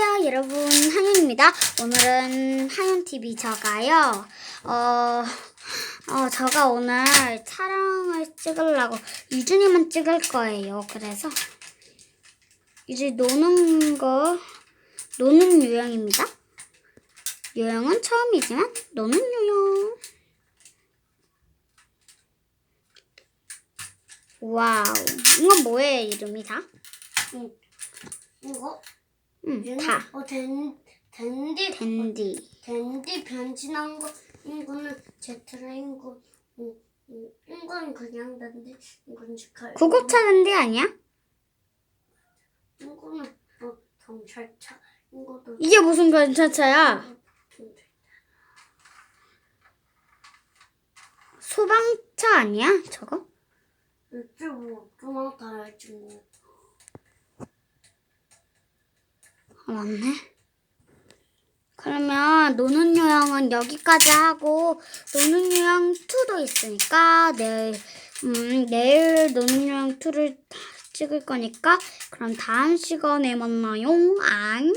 안녕하세요, 여러분. 한윤입니다. 오늘은 한윤TV 저가요. 어, 어, 저가 오늘 촬영을 찍으려고 유준이만 찍을 거예요. 그래서 이제 노는 거, 노는 유형입니다. 유형은 처음이지만 노는 유형. 와우. 이건 뭐예요, 이름이 다? 이거 응, 다. 어 댄, 댄디 댄디. 댄디 변신한 거 이거는 제트라인 거 어, 어, 이건 그냥 댄디 이건 스칼 구급차 댄디 아니야? 이거는 어 경찰차 이거도 이게 무슨 경찰차야? 소방차 아니야? 저거? 유튜브 그만 달아주고 아, 맞네. 그러면 노는 요양은 여기까지 하고 노는 요양 2도 있으니까 내일 음, 내일 노는 요양 2를 찍을 거니까 그럼 다음 시간에 만나요. 안녕.